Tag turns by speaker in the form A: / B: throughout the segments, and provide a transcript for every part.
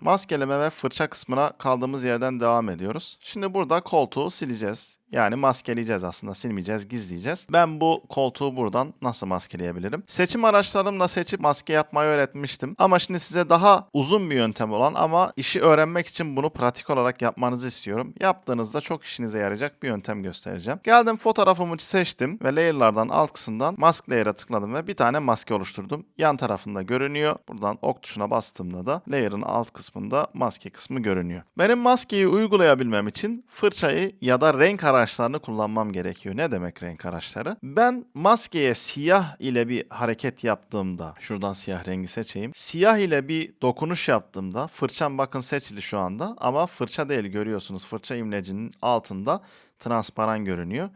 A: Maskeleme ve fırça kısmına kaldığımız yerden devam ediyoruz. Şimdi burada koltuğu sileceğiz. Yani maskeleyeceğiz aslında silmeyeceğiz gizleyeceğiz. Ben bu koltuğu buradan nasıl maskeleyebilirim? Seçim araçlarımla seçip maske yapmayı öğretmiştim. Ama şimdi size daha uzun bir yöntem olan ama işi öğrenmek için bunu pratik olarak yapmanızı istiyorum. Yaptığınızda çok işinize yarayacak bir yöntem göstereceğim. Geldim fotoğrafımı seçtim ve layer'lardan alt kısımdan mask layer'a tıkladım ve bir tane maske oluşturdum. Yan tarafında görünüyor. Buradan ok tuşuna bastığımda da layer'ın alt kısmında maske kısmı görünüyor. Benim maskeyi uygulayabilmem için fırçayı ya da renk araçlarını kullanmam gerekiyor. Ne demek renk araçları? Ben maskeye siyah ile bir hareket yaptığımda, şuradan siyah rengi seçeyim. Siyah ile bir dokunuş yaptığımda, fırçam bakın seçili şu anda ama fırça değil görüyorsunuz. Fırça imlecinin altında transparan görünüyor.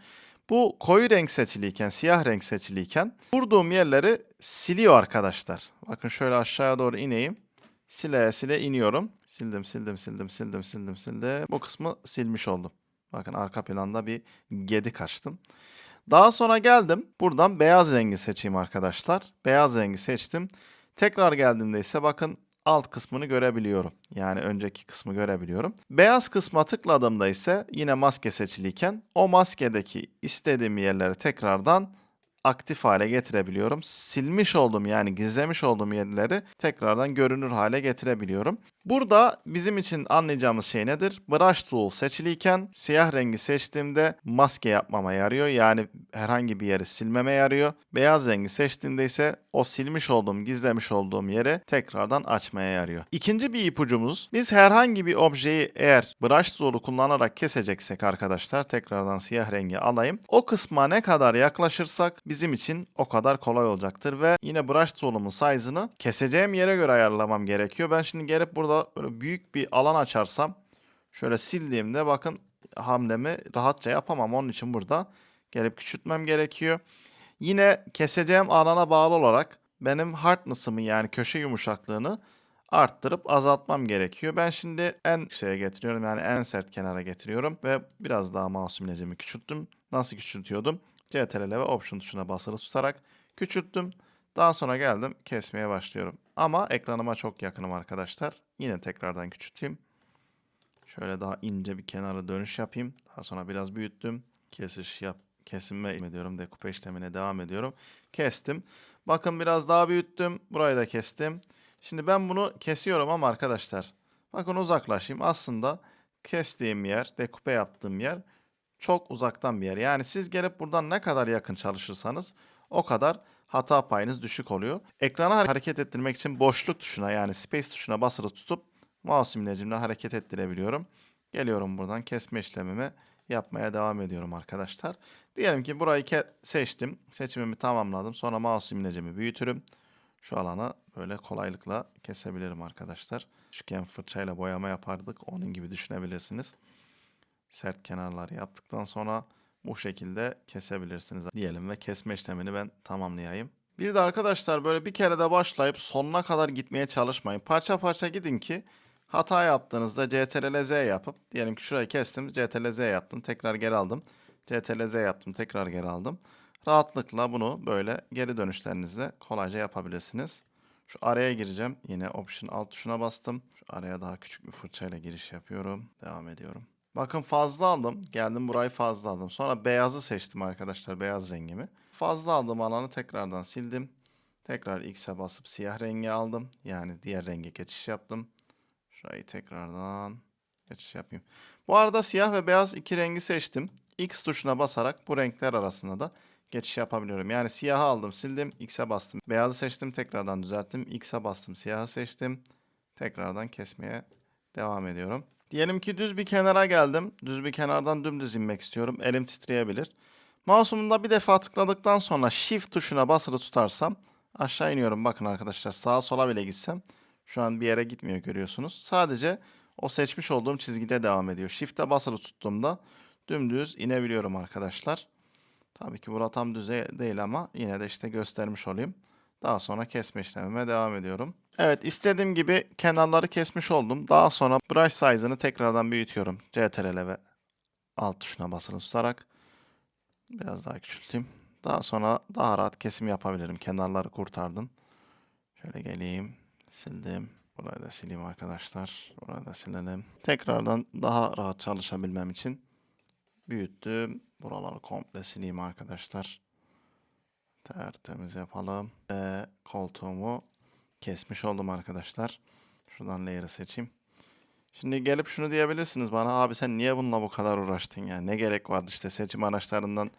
A: Bu koyu renk seçiliyken, siyah renk seçiliyken vurduğum yerleri siliyor arkadaşlar. Bakın şöyle aşağıya doğru ineyim. Sile sile iniyorum. Sildim, sildim, sildim, sildim, sildim, sildim. Bu kısmı silmiş oldum. Bakın arka planda bir gedi kaçtım. Daha sonra geldim. Buradan beyaz rengi seçeyim arkadaşlar. Beyaz rengi seçtim. Tekrar geldiğimde ise bakın alt kısmını görebiliyorum. Yani önceki kısmı görebiliyorum. Beyaz kısma tıkladığımda ise yine maske seçiliyken o maskedeki istediğim yerleri tekrardan aktif hale getirebiliyorum. Silmiş olduğum yani gizlemiş olduğum yerleri tekrardan görünür hale getirebiliyorum. Burada bizim için anlayacağımız şey nedir? Brush tool seçiliyken siyah rengi seçtiğimde maske yapmama yarıyor. Yani herhangi bir yeri silmeme yarıyor. Beyaz rengi seçtiğimde ise o silmiş olduğum, gizlemiş olduğum yeri tekrardan açmaya yarıyor. İkinci bir ipucumuz biz herhangi bir objeyi eğer brush tool'u kullanarak keseceksek arkadaşlar tekrardan siyah rengi alayım. O kısma ne kadar yaklaşırsak bizim için o kadar kolay olacaktır ve yine brush tool'umun size'ını keseceğim yere göre ayarlamam gerekiyor. Ben şimdi gelip burada böyle büyük bir alan açarsam şöyle sildiğimde bakın hamlemi rahatça yapamam. Onun için burada gelip küçültmem gerekiyor. Yine keseceğim alana bağlı olarak benim hardness'ımı yani köşe yumuşaklığını arttırıp azaltmam gerekiyor. Ben şimdi en yükseğe getiriyorum yani en sert kenara getiriyorum ve biraz daha mouse imlecimi küçülttüm. Nasıl küçültüyordum? CTRL ve Option tuşuna basılı tutarak küçülttüm. Daha sonra geldim kesmeye başlıyorum. Ama ekranıma çok yakınım arkadaşlar. Yine tekrardan küçülteyim. Şöyle daha ince bir kenara dönüş yapayım. Daha sonra biraz büyüttüm. Kesiş yap, kesinme ediyorum. Dekupe işlemine devam ediyorum. Kestim. Bakın biraz daha büyüttüm. Burayı da kestim. Şimdi ben bunu kesiyorum ama arkadaşlar. Bakın uzaklaşayım. Aslında kestiğim yer, dekupe yaptığım yer çok uzaktan bir yer. Yani siz gelip buradan ne kadar yakın çalışırsanız o kadar hata payınız düşük oluyor. Ekranı hareket ettirmek için boşluk tuşuna yani space tuşuna basılı tutup mouse imlecimle hareket ettirebiliyorum. Geliyorum buradan kesme işlemimi yapmaya devam ediyorum arkadaşlar. Diyelim ki burayı seçtim. Seçimimi tamamladım. Sonra mouse imlecimi büyütürüm. Şu alanı böyle kolaylıkla kesebilirim arkadaşlar. Üçgen fırçayla boyama yapardık. Onun gibi düşünebilirsiniz. Sert kenarları yaptıktan sonra bu şekilde kesebilirsiniz diyelim ve kesme işlemini ben tamamlayayım. Bir de arkadaşlar böyle bir kere de başlayıp sonuna kadar gitmeye çalışmayın. Parça parça gidin ki hata yaptığınızda CTRL Z yapıp diyelim ki şurayı kestim CTRL Z yaptım tekrar geri aldım. CTRL Z yaptım tekrar geri aldım. Rahatlıkla bunu böyle geri dönüşlerinizle kolayca yapabilirsiniz. Şu araya gireceğim. Yine Option Alt tuşuna bastım. Şu araya daha küçük bir fırçayla giriş yapıyorum. Devam ediyorum. Bakın fazla aldım. Geldim burayı fazla aldım. Sonra beyazı seçtim arkadaşlar. Beyaz rengimi. Fazla aldığım alanı tekrardan sildim. Tekrar X'e basıp siyah rengi aldım. Yani diğer renge geçiş yaptım. Şurayı tekrardan geçiş yapayım. Bu arada siyah ve beyaz iki rengi seçtim. X tuşuna basarak bu renkler arasında da geçiş yapabiliyorum. Yani siyahı aldım, sildim, X'e bastım. Beyazı seçtim, tekrardan düzelttim. X'e bastım, siyahı seçtim. Tekrardan kesmeye devam ediyorum. Diyelim ki düz bir kenara geldim. Düz bir kenardan dümdüz inmek istiyorum. Elim titreyebilir. Mouse'umu da bir defa tıkladıktan sonra Shift tuşuna basılı tutarsam aşağı iniyorum. Bakın arkadaşlar sağa sola bile gitsem şu an bir yere gitmiyor görüyorsunuz. Sadece o seçmiş olduğum çizgide devam ediyor. Shift'e basılı tuttuğumda dümdüz inebiliyorum arkadaşlar. Tabii ki bura tam düzey değil ama yine de işte göstermiş olayım. Daha sonra kesme işlemime devam ediyorum. Evet istediğim gibi kenarları kesmiş oldum. Daha sonra brush size'ını tekrardan büyütüyorum. CTRL ve alt tuşuna basılı tutarak. Biraz daha küçülteyim. Daha sonra daha rahat kesim yapabilirim. Kenarları kurtardım. Şöyle geleyim. Sildim. Burayı da sileyim arkadaşlar. Burayı da silelim. Tekrardan daha rahat çalışabilmem için büyüttüm. Buraları komple sileyim arkadaşlar. Tertemiz yapalım. Ve koltuğumu kesmiş oldum arkadaşlar. Şuradan layer'ı seçeyim. Şimdi gelip şunu diyebilirsiniz bana abi sen niye bununla bu kadar uğraştın ya ne gerek vardı işte seçim araçlarından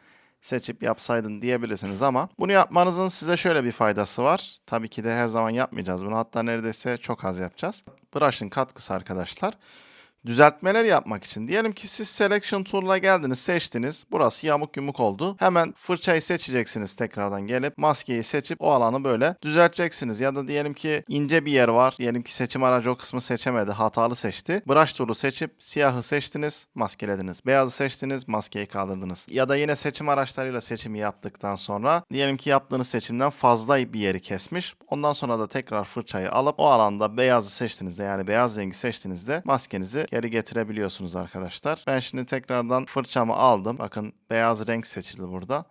A: seçip yapsaydın diyebilirsiniz ama bunu yapmanızın size şöyle bir faydası var. Tabii ki de her zaman yapmayacağız bunu hatta neredeyse çok az yapacağız. Brush'ın katkısı arkadaşlar düzeltmeler yapmak için. Diyelim ki siz Selection Tool'a geldiniz, seçtiniz. Burası yamuk yumuk oldu. Hemen fırçayı seçeceksiniz tekrardan gelip maskeyi seçip o alanı böyle düzelteceksiniz. Ya da diyelim ki ince bir yer var. Diyelim ki seçim aracı o kısmı seçemedi, hatalı seçti. Brush Tool'u seçip siyahı seçtiniz, maskelediniz. Beyazı seçtiniz, maskeyi kaldırdınız. Ya da yine seçim araçlarıyla seçimi yaptıktan sonra diyelim ki yaptığınız seçimden fazla bir yeri kesmiş. Ondan sonra da tekrar fırçayı alıp o alanda beyazı seçtiğinizde yani beyaz rengi seçtiğinizde maskenizi geri getirebiliyorsunuz arkadaşlar. Ben şimdi tekrardan fırçamı aldım. Bakın beyaz renk seçildi burada.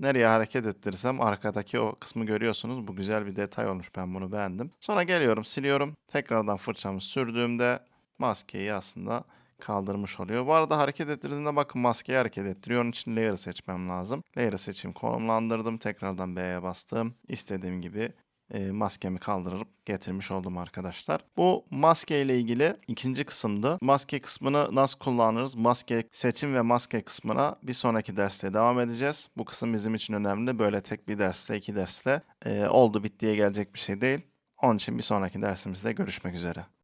A: Nereye hareket ettirirsem arkadaki o kısmı görüyorsunuz. Bu güzel bir detay olmuş. Ben bunu beğendim. Sonra geliyorum siliyorum. Tekrardan fırçamı sürdüğümde maskeyi aslında kaldırmış oluyor. Bu arada hareket ettirdiğimde bakın maskeyi hareket ettiriyor. Onun için layer'ı seçmem lazım. Layer'ı seçeyim konumlandırdım. Tekrardan B'ye bastım. İstediğim gibi e, maskemi kaldırıp getirmiş oldum arkadaşlar. Bu maske ile ilgili ikinci kısımdı. Maske kısmını nasıl kullanırız? Maske seçim ve maske kısmına bir sonraki derste devam edeceğiz. Bu kısım bizim için önemli. Böyle tek bir derste, iki derste e, oldu bittiye gelecek bir şey değil. Onun için bir sonraki dersimizde görüşmek üzere.